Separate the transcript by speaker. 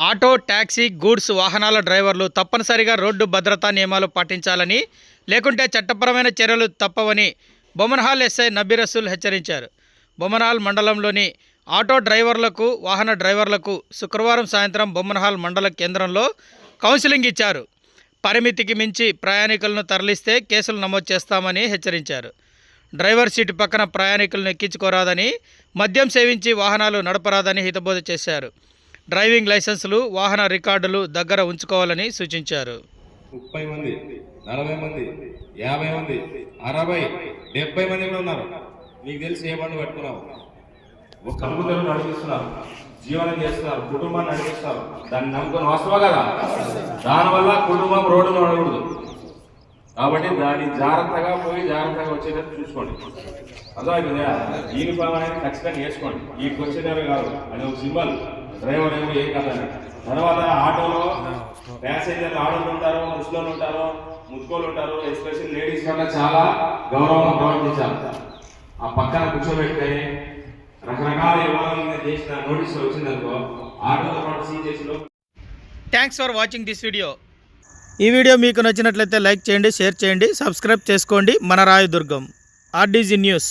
Speaker 1: Auto taxi goods వాహనాల డ్రైవర్లు తప్పనిసరిగా రోడ్డు భద్రతా నియమాలు పాటించాలని లేకుంటే చట్టపరమైన చర్యలు తప్పవని బొమ్మన్హాల్ ఎస్ఐ నబీరసూల్ హెచ్చరించారు. బొమ్మన్హాల్ మండలంలోని ఆటో డ్రైవర్లకు వాహన డ్రైవర్లకు శుక్రవారం సాయంత్రం బొమ్మన్హాల్ మండల కేంద్రంలో కౌన్సిలింగ్ ఇచ్చారు. పరిమితికి మించి ప్రయాణికులను తరలిస్తే కేసులు నమోదు చేస్తామని హెచ్చరించారు. డ్రైవర్ సీటు పక్కన ప్రయాణికులను ఎక్కించుకోరాదని మద్యం సేవించి వాహనాలు నడపరాదని హితబోధ చేశారు. డ్రైవింగ్ లైసెన్సులు వాహన రికార్డులు దగ్గర ఉంచుకోవాలని సూచించారు.
Speaker 2: ముప్పై మంది నలభై మంది యాభై మంది అరవై డెబ్బై మంది కూడా ఉన్నారు. నీకు తెలిసి ఏ బండి పెట్టుకున్నావు ఒక కంప్యూటర్ నడిపిస్తున్నారు జీవనం చేస్తున్నారు కుటుంబాన్ని నడిపిస్తారు దాన్ని నమ్ముకొని వస్తావా కదా? దానివల్ల కుటుంబం రోడ్డు నడకూడదు కాబట్టి దాన్ని జాగ్రత్తగా పోయి జాగ్రత్తగా వచ్చేటట్టు చూసుకోండి. అర్థమైందా? యూనిఫామ్ అనేది ఖచ్చితంగా వేసుకోండి ఈ క్వశ్చన్ కాదు? అది ఒక సింబల్. డ్రైవర్ ఏమో ఏం కదని తర్వాత ఆటోలో ప్యాసింజర్లు ఆడోళ్ళు ఉంటారు ముసలోళ్ళు ఉంటారు ముసుకోళ్ళు ఉంటారు ఎస్పెషల్ లేడీస్ కన్నా చాలా గౌరవం ప్రవర్తించాలి ఆ పక్కన కూర్చోబెడితే రకరకాల వివరాలు చేసిన నోటీసులు వచ్చిందనుకో ఆటోతో పాటు సీజ్ చేసిన
Speaker 1: thanks for watching this video ఈ వీడియో మీకు నచ్చినట్లయితే లైక్ చేయండి షేర్ చేయండి సబ్స్క్రైబ్ చేసుకోండి. మన రాయదుర్గం ఆర్డీజీ న్యూస్.